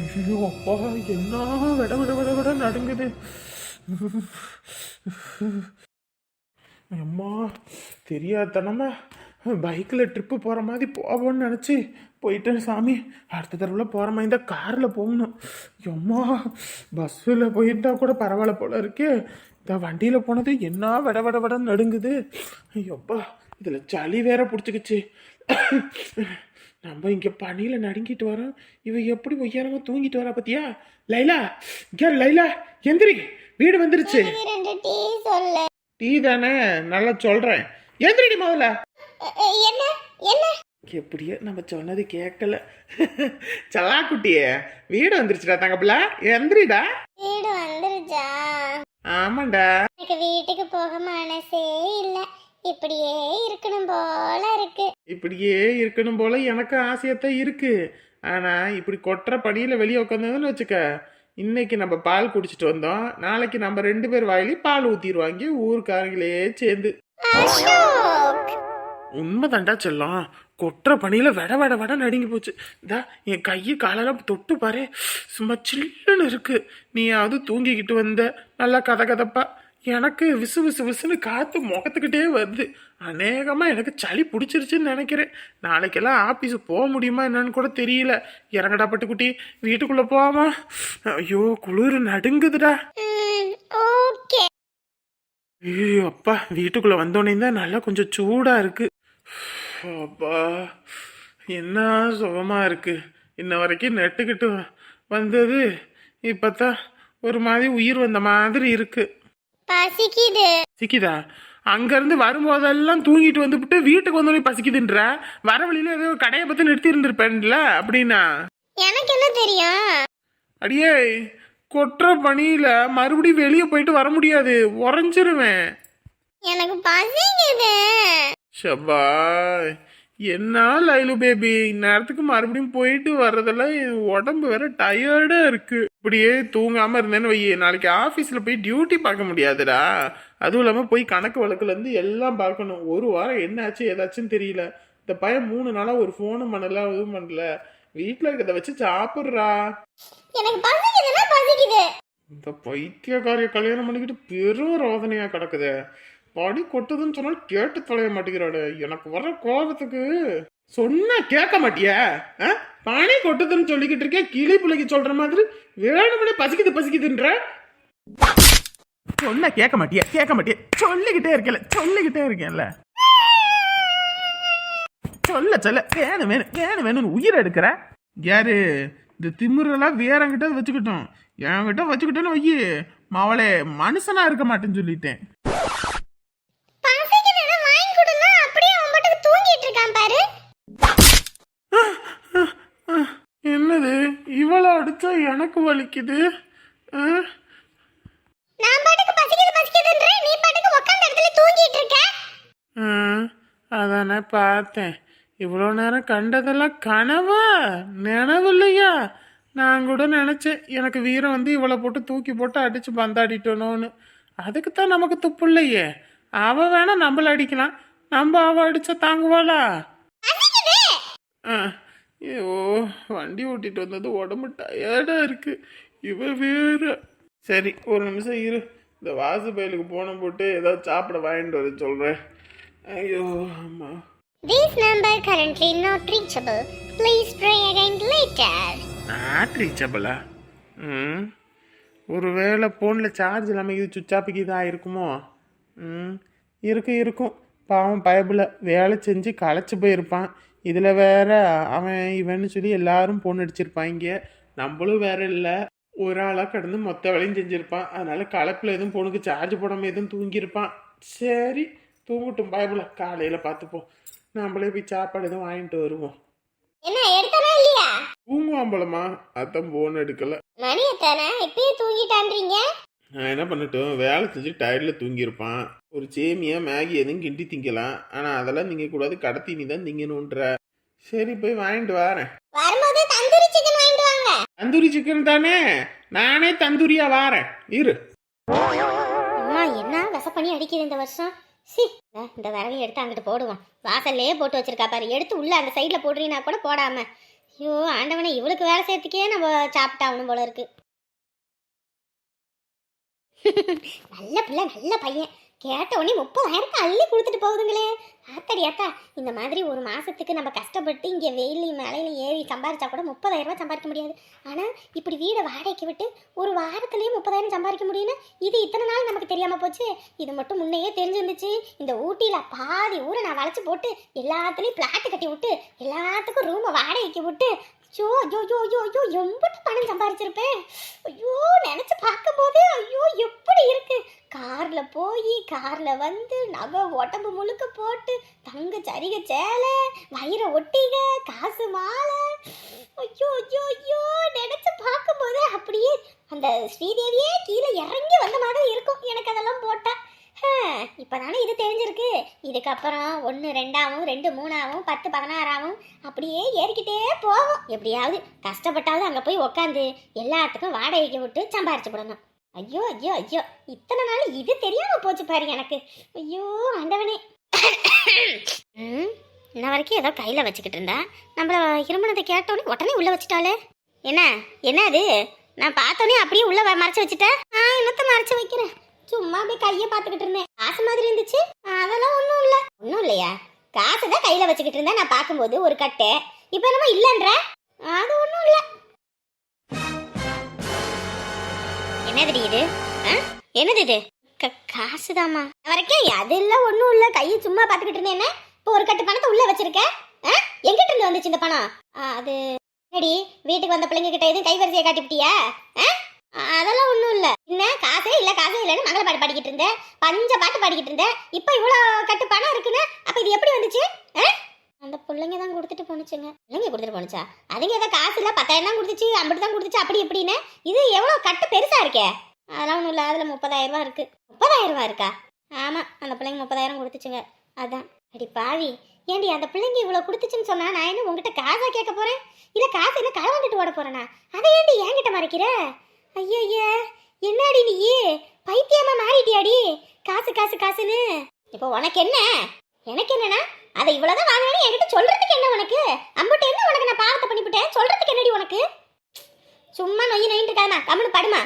ஐயோ அப்பா என்ன விட விட விட விட நடுங்குது. அம்மா தெரியாதனமா பைக்கில் ட்ரிப்பு போகிற மாதிரி போவோம்னு நினச்சி போயிட்டேன் சாமி. அடுத்த தடவை போகிற மாதிரி இந்த காரில் போகணும். எம்மா பஸ்ஸில் போயிட்டால் கூட பரவாயில்ல போல இருக்கே. இந்த வண்டியில் போனது என்ன விட விட விட நடுங்குது. ஐயோப்பா இதில் சளி வேற பிடிச்சிக்கிச்சு. நம்ம இங்கே பனியில் நடுங்கிட்டு வரோம். இவ எப்படி ஒய்யாரமா தூங்கிட்டு வரா பத்தியா? லைலா இங்கே லைலா எந்திரி. வீடு வந்துருச்சு. டீ தானே? நல்லா சொல்கிறேன் எந்திரிடி முதல்ல. எப்படியோ நம்ம சொன்னது கேட்கல சல்லாக்குட்டியே வீடு வந்துருச்சுடா தங்கப்பிள்ள. எந்திரிடா. வீடு வந்துருச்சா? ஆமாண்டா. எனக்கு வீட்டுக்கு போக மனசே இல்ல. இப்படியே இருக்கணும் போல இருக்கு. இப்படியே இருக்கணும் போல எனக்கு ஆசையத்தான் இருக்கு. ஆனா இப்படி கொட்டுற பனியில வெளியே உட்காந்ததுன்னு வச்சுக்க இன்னைக்கு நம்ம பால் குடிச்சிட்டு வந்தோம். நாளைக்கு நம்ம ரெண்டு பேர் வாயிலையும் பால் ஊத்திடுவாங்க ஊருக்காரங்களே சேர்ந்து. உண்மைதாண்டா செல்லம். கொட்டுற பனியில வெட வெட வெட நடுங்கி போச்சு. இதா என் கையை காலெல்லாம் தொட்டு பாரு சும்மா சில்லுன்னு இருக்கு. நீயாவது தூங்கிக்கிட்டு வந்த நல்லா கதை கதப்பா எனக்கு விசு விசு விசுன்னு காத்து முகத்துக்கிட்டே வருது. அநேகமா எனக்கு சளி பிடிச்சிருச்சுன்னு நினைக்கிறேன். நாளைக்கெல்லாம் ஆபீஸ் போக முடியுமா என்னன்னு கூட தெரியல. இறங்கடா பட்டுக்குட்டி வீட்டுக்குள்ள போவாமா? ஐயோ குளிர் நடுங்குதுடா. ஐயோ அப்பா வீட்டுக்குள்ள வந்தோடனே தான் நல்லா கொஞ்சம் சூடா இருக்கு. அப்பா என்ன சுகமா இருக்கு. இன்ன வரைக்கும் நெட்டுக்கிட்டு வந்தது. இப்பத்தான் ஒரு மாதிரி உயிர் வந்த மாதிரி இருக்கு. பசிக்குது. சிக்கிதா அங்கிருந்து வரும்போதெல்லாம் தூங்கிட்டு வந்துவிட்டு வீட்டுக்கு வந்தோடனே பசிக்குதுன்ற? வர வழியில ஏதோ கடையை பத்தி நிறுத்தி இருந்திருப்பேன்ல அப்படின்னா? எனக்கு என்ன தெரியும்? அடியே கொட்டுற பனியில மறுபடியும் வெளியே போயிட்டு வர முடியாது. உறைஞ்சிருவேன். எனக்கு பசிக்குது. ஷபா என்ன லைலு பேபி? இந்நேரத்துக்கு மறுபடியும் போயிட்டு வர்றதெல்லாம் உடம்பு வேற டயர்டா இருக்கு. இப்படியே தூங்காம இருந்தேன்னு வையே நாளைக்கு ஆபீஸ்ல போய் டியூட்டி பார்க்க முடியாதுடா. அதுவும் இல்லாம போய் கணக்கு வழக்குல இருந்து எல்லாம் பார்க்கணும். ஒரு வாரம் என்னாச்சு ஏதாச்சும் தெரியல. இந்த பையன் மூணு நாளா ஒரு ஃபோனும் பண்ணல இதுவும் பண்ணல. வீட்டில் இருக்கிறத வச்சு சாப்பிட்றா. எனக்கு பசிக்குதுன்னா பசிக்குது. இந்த பைத்தியக்காரிய கல்யாணம் பண்ணிக்கிட்டு பெரும் ரோதனையா கிடக்குதே. படி கொட்டுதுன்னு சொன்னாலும் கேட்டு தொலைய மாட்டேங்கிறாடு எனக்கு வர கோபத்துக்கு சொன்னா கேட்க மாட்டியா? ஆ? பனி கொட்டுதுன்னு சொல்லிக்கிட்டு இருக்கேன் கிளி பிள்ளைக்கு சொல்ற மாதிரி வேணுமனே பசிக்குது பசிக்குதுன்ற? சொன்ன கேட்க மாட்டியா? கேட்க மாட்டியா? சொல்லிக்கிட்டே இருக்கல சொல்லிக்கிட்டே இருக்கேன்ல. சொல்ல சொல்ல வேணும் வேணும் வேணும் வேணும்னு உயிர் எடுக்கிற? யாரு? இந்த திமிரெல்லாம் வேறங்கிட்ட வச்சுக்கிட்டோம். என்கிட்ட வச்சுக்கிட்டோன்னு வையி மவளே மனுஷனா இருக்க மாட்டேன்னு சொல்லிட்டேன் பசிக்குதுன்னா வாங்கி கொடுன்னா அப்படியே அவன் பாட்டுக்கு தூங்கிட்டு இருக்கான் பாரு என்னது இவளை அடிச்சா எனக்கு வலிக்குது? நான் பாட்டுக்கு பசிக்குது பசிக்குதுன்ற நீ பாட்டுக்கு உட்கார்ந்த இடத்துல தூங்கிட்டு இருக்க? ஆ, அதானே பார்த்தேன். இவ்வளோ நேரம் கண்டதெல்லாம் கனவா? நினைவு இல்லையா நான் கூட நினச்சேன் எனக்கு வீரம் வந்து இவளை போட்டு தூக்கி போட்டு அடித்து பந்தாடிட்டனோன்னு. அதுக்கு தான் நமக்கு துப்பு இல்லையே. அவ வேணா நம்மள அடிக்கலாம். நம்ம அவ அடிச்சா தாங்குவாளா பசிக்குது ஆ, ஐயோ வண்டி ஓட்டிட்டு வந்தது உடம்பு டயர்டா இருக்கு. இவ வேற. சரி ஒரு நிமிஷம் இரு. இந்த வாசு பயலுக்கு போன போட்டு ஏதாவது சாப்பிட வாங்கிட்டு வர சொல்றேன். ஐயோ அம்மா. This number currently not reachable. Please try again later. Not ரீச்சபிளா ம். ஒருவேளை ஃபோனில் சார்ஜ் இல்லாமல் இது சுவிட்ச் ஆஃபுக்கு இதாக இருக்குமோ? ம். இருக்கு இருக்கும். பாவம் பயபில் வேலை செஞ்சு களைச்சி போயிருப்பான். இதில் வேற அவன் இவன்னு சொல்லி எல்லாரும் பொண்ணு அடிச்சிருப்பாங்க நம்மளும் வேற இல்லை. ஒரு ஆளாக கிடந்து மொத்த வேலையும் செஞ்சுருப்பான். அதனால களைப்பில் எதுவும் பொண்ணுக்கு சார்ஜ் போடாமல் எதுவும் தூங்கியிருப்பான். சரி தூங்கட்டும் பயபில் காலையில் பார்த்துப்போம். நம்மளே போய் சாப்பாடு எதுவும் வாங்கிட்டு வருவோம். என்ன எடுத்தானா இல்லையா? தூங்குவான் போலமா அதான் போன் எடுக்கல. மணி எத்தானே? இப்பயே தூங்கிட்டான்றீங்க? நான் என்ன பண்ணட்டும் வேலை செஞ்சு டயர்டில் தூங்கியிருப்பான். ஒரு சேமியா மேகி எதுவும் கிண்டி திங்கலாம். ஆனால் அதெல்லாம் திங்கக்கூடாது. கடத்தி நீ தான் திங்கணுன்ற. சரி போய் வாங்கிட்டு வரேன். வரும்போது தந்தூரி சிக்கன் வாங்கிட்டு வாங்க. தந்தூரி சிக்கன் தானே? நானே தந்தூரியா வாரேன். இரு. அம்மா என்ன விசப்பண்ணி அடிக்குது இந்த வருஷம்? சி இந்த விறகு எடுத்து அங்கிட்டு போடுவோம். வாசல்லே போட்டு வச்சிருக்கா பாரு. எடுத்து உள்ள அந்த சைடுல போடுறீனா கூட போடாம. ஐயோ ஆண்டவனே இவளுக்கு வேலை செய்யறதுக்கே நம்ம சாப்பிட்டாகணும் போல இருக்கு. நல்ல பிள்ளை நல்ல பையன். கேட்ட உடனே முப்பதாயிரத்தை அள்ளி கொடுத்துட்டு போகுதுங்களே. ஆத்தாடி ஆத்தா இந்த மாதிரி ஒரு மாசத்துக்கு நம்ம கஷ்டப்பட்டு இங்கே வெயில் மலையில் ஏறி சம்பாரிச்சா கூட முப்பதாயிரம் ரூபாய் சம்பாதிக்க முடியாது. ஆனால் இப்படி வீடை வாடகைக்கு விட்டு ஒரு வாரத்துலேயே முப்பதாயிரம் சம்பாதிக்க முடியும்னு இது இத்தனை நாள் நமக்கு தெரியாமல் போச்சு? இது மட்டும் முன்னையே தெரிஞ்சிருந்துச்சு. இந்த ஊட்டியில் பாதி ஊரை நான் வளைச்சி போட்டு எல்லாத்துலேயும் பிளாட்டு கட்டி விட்டு எல்லாத்துக்கும் ரூமை வாடகைக்கு விட்டு ஐயோ ஐயோ ஐயோ ஐயோ ஐயோ எம்பிட்டு பணம் சம்பாரிச்சிருப்பேன். ஐயோ நினச்சி பார்க்கும்போதே கார்ல போய் கார்ல வந்து நகை உடம்பு முழுக்க போட்டு தங்க சரிக சேலை வயிற ஒட்டிக காசு மாலை. ஐயோ ஐயோ ஐயோ நினைச்சு பார்க்கும்போது அப்படியே அந்த ஸ்ரீதேவியே கீழே இறங்கி வந்த மாதிரி இருக்கும். எனக்கு அதெல்லாம் போட்டால் இப்போ தானே இது தெரிஞ்சிருக்கு. இதுக்கப்புறம் ஒன்று ரெண்டாவும் ரெண்டு மூணாவும் பத்து பதினாறாவும் அப்படியே ஏறிக்கிட்டே போகும். எப்படியாவது கஷ்டப்பட்டாவது அங்கே போய் உக்காந்து எல்லாத்துக்கும் வாடகைக்கு விட்டு சம்பாரிச்சு விடணும் ஐயோ ஐயோ ஐயோ. இத்தனை நாள் இது தெரியாம போச்சு பாரு எனக்கு. ஐயோ ஆண்டவனே. ம் இன்ன வரைக்கும் ஏதோ கையில் வச்சுக்கிட்டு இருந்தா. நம்மள இருமணத்தை கேட்டோன்னே உடனே உள்ள வச்சுட்டாளே. என்ன? என்ன அது? நான் பார்த்தோன்னே அப்படியே உள்ள வ- மறைச்சு வச்சுட்டேன் ஆ என்னத்த மறைச்சு வைக்கிறேன்? சும்மா அப்படியே கையை பார்த்துக்கிட்டு இருந்தேன். காசு மாதிரி இருந்துச்சு. அதெல்லாம் ஒன்றும் இல்லை. ஒன்றும் இல்லையா? காசு தான் கையில் வச்சுக்கிட்டு இருந்தேன். நான் பார்க்கும்போது ஒரு கட்டு. இப்போ என்னமோ இல்லைன்ற? அது ஒன்றும் இல்லை. என்னதுடி இது? ஆ? என்னது இது? க- காசுதாம்மா. வரைக்கும் அதெல்லாம் ஒன்றும் இல்லை. கையை சும்மா பார்த்துக்கிட்டு இருந்தேன். என்ன இப்போ ஒரு கட்டு பணத்தை உள்ளே வச்சிருக்கேன் ஆ? எங்கிட்ட இருந்து வந்துச்சு இந்த பணம்? அது என்னடி? வீட்டுக்கு வந்த பிள்ளைங்க கிட்ட எதுவும் கைவரிசையை காட்டிவிட்டியா? ஆ? அதெல்லாம் ஒன்றும் இல்லை. என்ன? காசே இல்லை காசே இல்லைன்னு மங்கள பாட்டு பாடிக்கிட்டு இருந்தேன் பஞ்ச பாட்டு பாடிக்கிட்டு இருந்தேன் இப்போ இவ்வளோ கட்டு பணம் இருக்குன்னு அப்போ இது எப்படி வந்துச்சு? ஆ? அந்த பிள்ளைங்க தான் கொடுத்துட்டு போனுச்சுங்க பிள்ளைங்க கொடுத்துட்டு போனுச்சா அதுங்க ஏதோ காசு இல்லை பத்தாயிரம் தான் கொடுத்துச்சு ஐம்பது தான் கொடுத்துச்சு அப்படி இப்படின்னு இது எவ்வளோ கட்டு பெருசாக இருக்கே? அதெல்லாம் ஒன்றும் இல்லை அதில் முப்பதாயிரம் ரூபா இருக்குது முப்பதாயிரம் ரூபா இருக்கா? ஆமாம் அந்த பிள்ளைங்க முப்பதாயிரம் கொடுத்துச்சுங்க. அதான். அடி பாவி. ஏண்டி அந்த பிள்ளைங்க இவ்வளோ கொடுத்துச்சுன்னு சொன்னால் நான் என்ன உங்ககிட்ட காசாக கேட்க போகிறேன் இல்லை காசு என்ன களை வந்துட்டு ஓட போகிறேனா அதை ஏண்டி என்கிட்ட மறைக்கிற? ஐயய்ய என்னடி நீ? பைத்தியமாக மாறிட்டியாடி? காசு காசு காசுன்னு. இப்போ உனக்கு என்ன? எனக்கு என்னன்னா அதை இவ்வளவுதான் வாங்கினேன்னு என்கிட்ட சொல்றதுக்கு என்ன உனக்கு? அம்புட்டு என்ன உனக்கு நான் பாவத்தை பண்ணிவிட்டேன் சொல்றதுக்கு என்னடி உனக்கு? சும்மா நொய் நொயின்னு இருக்காதமா கம்முனு படுமா.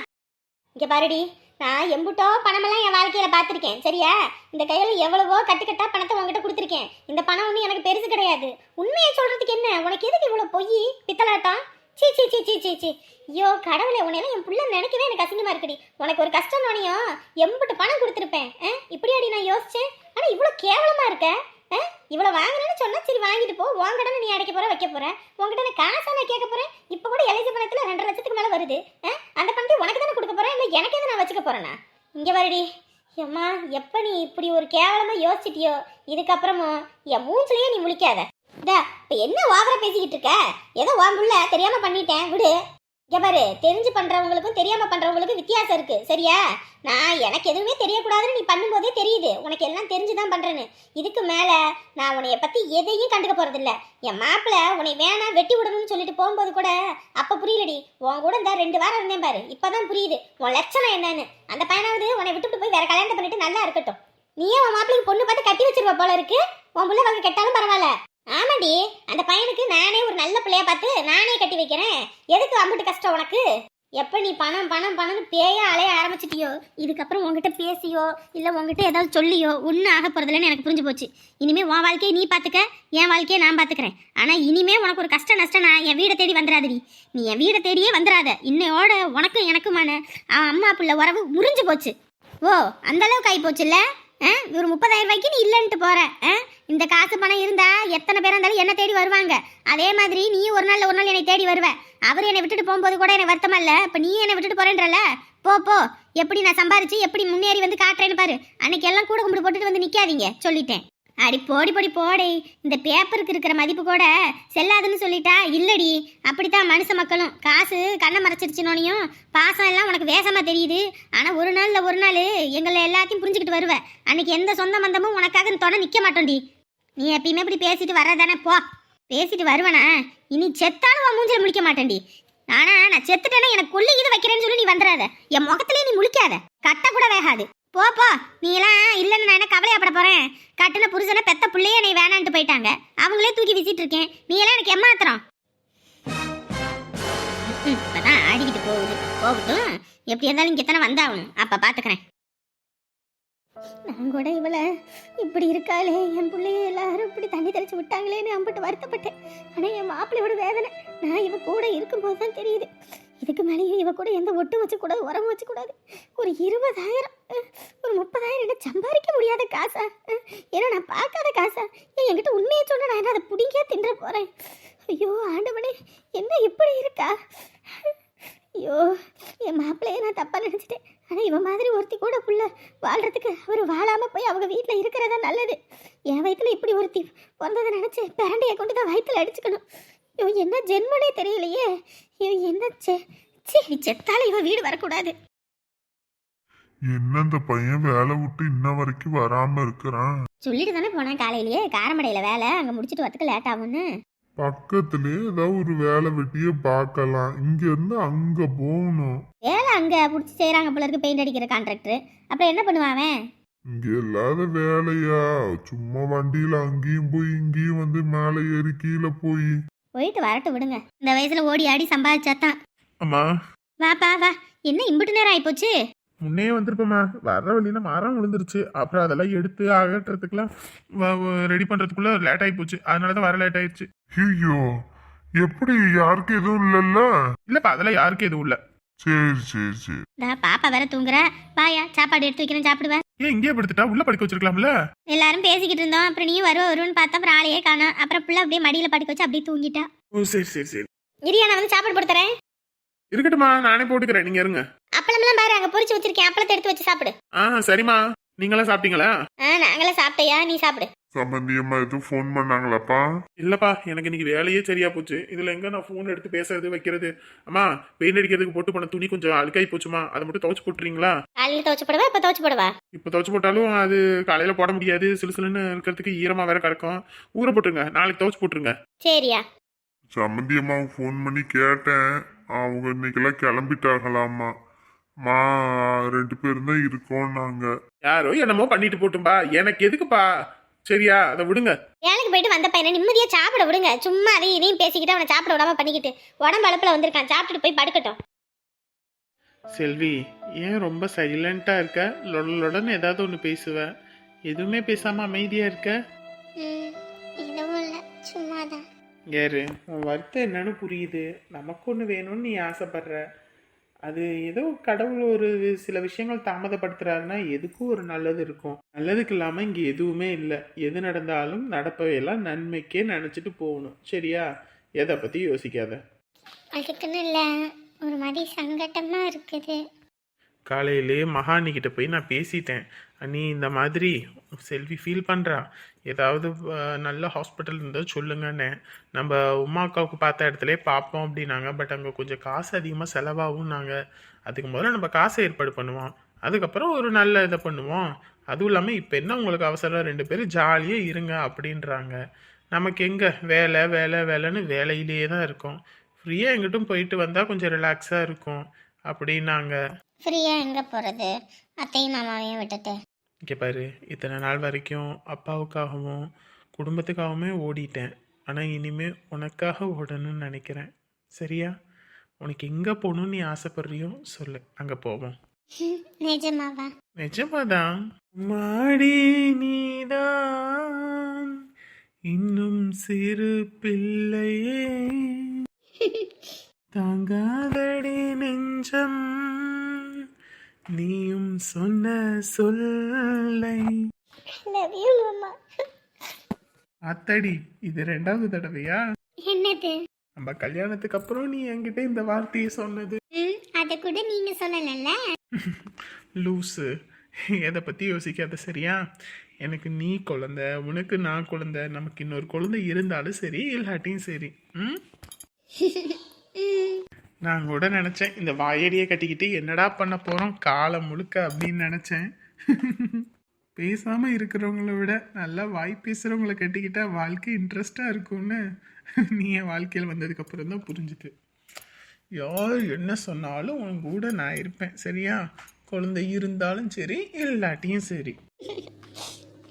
இங்க பாருடி நான் எம்புட்டோ பணமெல்லாம் என் வாழ்க்கையில பார்த்துருக்கேன். சரியா? இந்த கையில எவ்வளவோ கட்டுக்கட்டா பணத்தை உங்ககிட்ட கொடுத்துருக்கேன். இந்த பணம் ஒன்றும் எனக்கு பெருசு கிடையாது. உண்மையை சொல்றதுக்கு என்ன? உனக்கு எதுக்கு இவ்வளவு பொய் பித்தலாட்டம்? சீ சீ சீ சீ சீ சீ. ஐயோ கடவுளே உன்னையெல்லாம் என் புள்ள நினைக்கவே எனக்கு அசிங்கமா இருக்குடி. உனக்கு ஒரு கஷ்டம் நோனியும் எம்புட்டு பணம் கொடுத்துருப்பேன். ஆ? இப்படியாடி நான் யோசிச்சேன். ஆனா இவ்வளோ கேவலமா இருக்க? இவ்வளோ வாங்குறேன்னு சொன்னா சரி வாங்கிட்டு போ. உன் கடனை நீ அடைக்க போற வைக்க போற. உங்ககிட்ட நான் காசா நான் கேட்க போறேன். இப்போ கூட எல்ஐசி பணத்துல ரெண்டரை லட்சத்துக்கு மேல வருது. ஆ? அந்த பணத்தை உனக்கு தானே கொடுக்க போறேன்? இல்லை எனக்கு எது நான் வச்சுக்க போறேனா? இங்க வருடி. அம்மா எப்ப நீ இப்படி ஒரு கேவலமா யோசிச்சிட்டியோ? இதுக்கப்புறமும் என் மூஞ்சிலேயே நீ முழிக்காத. இதா இப்போ என்ன ஓவரா பேசிக்கிட்டு இருக்க? ஏதோ உன் புள்ள தெரியாம பண்ணிட்டேன். விடு. பாரு தெரிஞ்சு பண்றவங்களுக்கும் தெரியாம பண்றவங்களுக்கும் வித்தியாசம் இருக்கு. சரியா? நான் எனக்கு எதுவுமே தெரியக்கூடாதுன்னு நீ பண்ணும்போதே தெரியுது. உனக்கு எல்லாம் தெரிஞ்சுதான் பண்றேன்னு. இதுக்கு மேல நான் உன்னைய பத்தி எதையும் கண்டுக்க போறதில்ல. என் மாப்பிள்ள உன்னை வேணாம் வெட்டி விடணும்னு சொல்லிட்டு போகும்போது கூட அப்ப புரியலடி. உன் கூட இந்த ரெண்டு வாரம் இருந்தேன் பாரு. இப்பதான் புரியுது. உன் லட்சணம் என்னன்னு. அந்த பையனாவது உன்னை விட்டுட்டு போய் வேற கல்யாணம் பண்ணிட்டு நல்லா இருக்கட்டும். நீயே உன் மாப்பிள்ளைக்கு பொண்ணு பார்த்து கட்டி வச்சிருவ போல இருக்கு. உன் பிள்ளை வாங்க கெட்டாலும் பரவாயில்ல. ஆமாடி அந்த பையனுக்கு நானே ஒரு நல்ல பிள்ளைய பார்த்து நானே கட்டி வைக்கிறேன். எதுக்கு அம்பிட்டு கஷ்டம் உனக்கு? எப்போ நீ பணம் பணம் பணம்னு பேய அலைய ஆரம்பிச்சிட்டியோ இதுக்கப்புறம் உங்ககிட்ட பேசியோ இல்லை உங்ககிட்ட ஏதாவது சொல்லியோ ஒன்றும் ஆக போகிறதில்லன்னு எனக்கு புரிஞ்சு போச்சு. இனிமேல் உன் வாழ்க்கையை நீ பார்த்துக்க என் வாழ்க்கையை நான் பார்த்துக்கிறேன் ஆனால் இனிமேல் உனக்கு ஒரு கஷ்டம் நஷ்டம் நான் என் வீடை தேடி வந்துடாதடி நீ என் வீடை தேடியே வந்துடாத இன்னையோட உனக்கும் எனக்குமான அவன் அம்மா பிள்ளை உறவு முறிஞ்சு போச்சு. ஓ அந்த அளவுக்கு ஆகி போச்சுல்ல ஒரு முப்பதாயிரம் ரூபாய்க்கு நீ இல்லைன்ட்டு போற. ஆ இந்த காசு பணம் இருந்தா எத்தனை பேர் இருந்தாலும் என்ன தேடி வருவாங்க. அதே மாதிரி நீ ஒரு நாள் ஒரு நாள் என்னை தேடி வருவ. அவர் என்னை விட்டுட்டு போகும்போது கூட எனக்கு வருத்தமா இல்ல. இப்ப நீ என்னை விட்டுட்டு போறேன்றல? போ போ. எப்படி நான் சம்பாரிச்சு எப்படி முன்னேறி வந்து காட்டுறேன்னு பாரு. அன்னைக்கு எல்லாம் கூட கும்பிட்டு போட்டுட்டு வந்து நிக்காதீங்க. சொல்லிட்டேன். அடி போடி போடி போடே. இந்த பேப்பருக்கு இருக்கிற மதிப்பு கூட செல்லாதுன்னு சொல்லிட்டா இல்லடி. அப்படித்தான் மனுஷ மக்களும். காசு கண்ணை மறைச்சிருச்சுனோனையும் பாசம் எல்லாம் உனக்கு வேஷமாக தெரியுது. ஆனால் ஒரு நாளில் ஒரு நாள் எங்களை எல்லாத்தையும் புரிஞ்சுக்கிட்டு வருவ. அன்னைக்கு எந்த சொந்த மந்தமும் உனக்காக தொட நிற்க மாட்டோம்டி நீ எப்பயுமே இப்படி பேசிட்டு வர்றதானே போ. பேசிட்டு வருவனா? இனி செத்தாலும் உன் மூஞ்சில முழிக்க மாட்டேன்டி. ஆனா நான் செத்துட்டேன்னா எனக்கு கொல்லி இது வைக்கிறேன்னு சொல்லி நீ வந்துடாத என் முகத்துலேயே நீ முழிக்காத. கட்ட கூட வேகாது. போ போ நீ எல்லாம் இல்லைன்னு நான் என்ன கவலையாப்பட போகிறேன் கட்டுன புருஷனை பெத்த பிள்ளையே நீ வேணான்ட்டு போயிட்டாங்க. அவங்களே தூக்கி வீசிட்டு இருக்கேன். நீ எல்லாம் எனக்கு எம்மாத்திரம் இப்போதான் ஆடிக்கிட்டு போகுது. போகட்டும். எப்படி இருந்தாலும் இங்கே தானே வந்தாகணும். அப்போ பார்த்துக்கிறேன் நான் கூட இவளை இப்படி இருக்காளே. என் பிள்ளைய எல்லாரும் இப்படி தண்ணி தெளிச்சு விட்டாங்களேன்னு அம்பிட்டு வருத்தப்பட்டேன். ஆனால் என் மாப்பிள்ளையோட வேதனை நான் இவ கூட இருக்கும்போது தான் தெரியுது. இதுக்கு மேலேயும் இவ கூட எந்த ஒட்டும் வச்சக்கூடாது உரம் வச்சக்கூடாது. ஒரு இருபதாயிரம் ஒரு முப்பதாயிரம் என்ன சம்பாதிக்க முடியாத காசா? ஏன்னா நான் பார்க்காத காசா? ஏன் என்கிட்ட உண்மையை சொன்னால் நான் என்ன அதை பிடிங்க தின்ற போகிறேன் ஐயோ ஆண்டவனே என்ன இப்படி இருக்கா? ஐயோ என் மாப்பிள்ளைய நான் தப்பாக நினச்சிட்டேன். ஆனால் இவன் மாதிரி ஒருத்தி கூட புள்ள வாழ்கிறதுக்கு அவர் வாழாமல் போய் அவங்க வீட்டில் இருக்கிறதா நல்லது. என் வயிற்றுல இப்படி ஒருத்தி பிறந்ததை நினச்சி பிறண்டையை கொண்டு தான் வயிற்றுல அடிச்சுக்கணும். ஐயோ என்ன ஜென்மனே தெரியலையே. ஐயோ என்ன செ சரி செத்தால இவ வீடு வரக்கூடாது. என்ன இந்த பையன் வேலை விட்டு இன்ன வரைக்கும் வராம இருக்கிறான்? சொல்லிட்டு தானே போனேன் காலையிலேயே. காரமடையில் வேலை. அங்கே முடிச்சுட்டு வரத்துக்கு லேட் ஆகும்னு. பக்கத்துலயே ஏதாவது ஒரு வேலை வெட்டியே பார்க்கலாம். இங்க இருந்து அங்க போகணும். வேலை அங்கே பிடிச்சி செய்கிறாங்க போல இருக்கு பெயிண்ட் அடிக்கிற கான்ட்ராக்டர் அப்புறம் என்ன பண்ணுவான் அவன்? இங்க இல்லாத வேலையா? சும்மா வண்டியில அங்கேயும் போய் இங்கேயும் வந்து மேலே ஏறி கீழே போய். போயிட்டு வரட்டு விடுங்க. இந்த வயசுல ஓடி ஆடி சம்பாதிச்சாதான் அம்மா. வாப்பா வா. என்ன இம்புட்டு நேரம் ஆயிப்போச்சு? முன்னே வந்திருப்போம்மா. வர்ற வழியில மரம் விழுந்துருச்சு. அப்புறம் அதெல்லாம் எடுத்து அகற்றுறதுக்குலாம் ரெடி பண்றதுக்குள்ள லேட் ஆகி போச்சு. அதனால தான் வர லேட் ஆயிடுச்சு ஐயோ எப்படி யாருக்கும் எதுவும் இல்லைல்ல? இல்லப்பா அதெல்லாம் யாருக்கும் எதுவும் இல்ல. சரி சரி சரி. இந்த பாப்பா வேற தூங்குற. வாயா சாப்பாடு எடுத்து வைக்கிறேன் சாப்பிடுவேன் ஏன் இங்கேயே படுத்துட்டா? உள்ள படுக்க வச்சிருக்கலாம்ல? எல்லாரும் பேசிக்கிட்டு இருந்தோம். அப்புறம் நீயும் வருவ வருவன்னு பார்த்தா அப்புறம் ஆளையே காணோம். அப்புறம் புள்ள அப்படியே மடியில படுக்க வச்சு அப்படியே தூங்கிட்டா. ஓ சரி சரி சரி. இரியா நான் வந்து சாப்பாடு போட்டு தரேன். இருக்கட்டும்மா நானே போட்டுக்கிறேன் நீங்க இருங்க. அப்பளம்லாம் பாரு அங்க பொரிச்சு வச்சிருக்கேன். அப்பளத்தை எடுத்து வச்சு சாப்பிடு. ஆ சரிம்மா. நீங்களாம் சாப்பிட்டீங்களா? ஆ நாங்களே சாப்பிட்டையா? நீ சாப்பிடு. சம்பந்தியம்மா எதுவும் ஃபோன் பண்ணாங்களாப்பா? இல்லப்பா எனக்கு இன்னைக்கு வேலையே சரியா போச்சு. இதுல எங்க நான் ஃபோன் எடுத்து பேசுறது வைக்கிறது? அம்மா பெயிண்ட் அடிக்கிறதுக்கு போட்டு போன துணி கொஞ்சம் அழுக்காய் போச்சுமா. அதை மட்டும் துவைச்சு போட்டுறீங்களா? காலையில் துவச்சு போடவா இப்போ துவச்சு போடவா? இப்போ துவைச்சு போட்டாலும் அது காலையில போட முடியாது. சிலு சிலுன்னு இருக்கிறதுக்கு ஈரமா வேற கிடக்கும். ஊற போட்டுருங்க. நாளைக்கு துவைச்சு போட்டுருங்க. சரியா. சம்பந்தியம்மாவுக்கு ஃபோன் பண்ணி கேட்டேன். அவங்க இன்னைக்கெல்லாம் கிளம்பிட்டாங்களாமா மா ரெண்டு பேரும் தான் இருக்கோம் நாங்க யாரோ என்னமோ பண்ணிட்டு போட்டும்பா. எனக்கு எதுக்குப்பா? சரியா? அதை விடுங்க. வேலைக்கு போயிட்டு வந்த பையனை நிம்மதியா சாப்பிட விடுங்க. சும்மா அதையும் இதையும் பேசிக்கிட்டு அவனை சாப்பிட விடாம பண்ணிக்கிட்டு. உடம்பு அழுப்புல வந்திருக்கான். சாப்பிட்டுட்டு போய் படுக்கட்டும். செல்வி ஏன் ரொம்ப சைலண்டா இருக்க? லொடன்னு ஏதாவது ஒன்று பேசுவ. எதுவுமே பேசாம அமைதியா இருக்க? எதுவும் இல்லை. சும்மாதான். யாரு உன் வருத்தம் என்னன்னு புரியுது. நமக்கு ஒன்று வேணும்னு நீ ஆசைப்படுற. அது ஏதோ கடவுள் ஒரு சில விஷயங்கள் தாமதப்படுத்துறாருன்னா எதுக்கும் ஒரு நல்லது இருக்கும். நல்லதுக்கு இல்லாமல் இங்கே எதுவுமே இல்லை. எது நடந்தாலும் நடப்பவையெல்லாம் நன்மைக்கே நினச்சிட்டு போகணும். சரியா? எதை பற்றி யோசிக்காத. அதுக்குன்னு இல்லை. ஒரு மாதிரி சங்கட்டமாக இருக்குது. காலையிலே மகானிக்கிட்ட போய் நான் பேசிட்டேன். அண்ணி இந்த மாதிரி செல்வி ஃபீல் பண்ணுறா ஏதாவது நல்ல ஹாஸ்பிட்டல் இருந்தால் சொல்லுங்கண்ணே. நம்ம உமா அக்காவுக்கு பார்த்த இடத்துல பார்ப்போம் அப்படின்னாங்க. பட் அங்கே கொஞ்சம் காசு அதிகமாக செலவாகும் நாங்கள் அதுக்கு முதல்ல நம்ம காசை ஏற்பாடு பண்ணுவோம். அதுக்கப்புறம் ஒரு நல்ல இதை பண்ணுவோம். அதுவும் இல்லாமல் இப்போ என்ன உங்களுக்கு அவசரம்? ரெண்டு பேரும் ஜாலியாக இருங்க அப்படின்றாங்க. நமக்கு எங்கே? வேலை வேலை வேலைன்னு வேலையிலேயே தான் இருக்கும். ஃப்ரீயாக எங்கிட்டும் போயிட்டு வந்தால் கொஞ்சம் ரிலாக்ஸாக இருக்கும் அப்படின்னாங்க. ஃப்ரீயாக எங்கே போகிறது அத்தையும் மாமாவையும் விட்டுட்டு. இங்கே பாரு இத்தனை நாள் வரைக்கும் அப்பாவுக்காகவும் குடும்பத்துக்காகவுமே ஓடிட்டேன். ஆனால் இனிமே உனக்காக ஓடணும்னு நினைக்கிறேன். சரியா? உனக்கு எங்கே போகணும்னு நீ ஆசைப்படுறியோ சொல்லு. அங்கே போவோம். நிஜமாவா? நிஜமாதான். மாடி நீதான். இன்னும் சிறு பிள்ளையே. தாங்காதடி நெஞ்சம். நீயும் சொன்ன சொல்லை. அத்தடி இது ரெண்டாவது தடவையா? என்னது? நம்ம கல்யாணத்துக்கு அப்புறம் நீ என்கிட்ட இந்த வார்த்தையை சொன்னது. அதை கூட நீங்கள் சொல்லலைல்ல? லூஸு எதை பற்றி யோசிக்காத சரியா? எனக்கு நீ குழந்தை உனக்கு நான் குழந்தை நமக்கு இன்னொரு குழந்தை இருந்தாலும் சரி இல்லாட்டியும் சரி. ம். நான் கூட நினச்சேன். இந்த வாயடியை கட்டிக்கிட்டு என்னடா பண்ண போகிறோம் காலம் முழுக்க அப்படின்னு நினச்சேன். பேசாமல் இருக்கிறவங்கள விட நல்லா வாய் பேசுகிறவங்கள கட்டிக்கிட்டா வாழ்க்கை இன்ட்ரெஸ்டாக இருக்கும்னு நீ என் வாழ்க்கையில் வந்ததுக்கப்புறம் தான் புரிஞ்சுது. யார் என்ன சொன்னாலும் உன் கூட நான் இருப்பேன். சரியா? குழந்தை இருந்தாலும் சரி இல்லாட்டியும் சரி.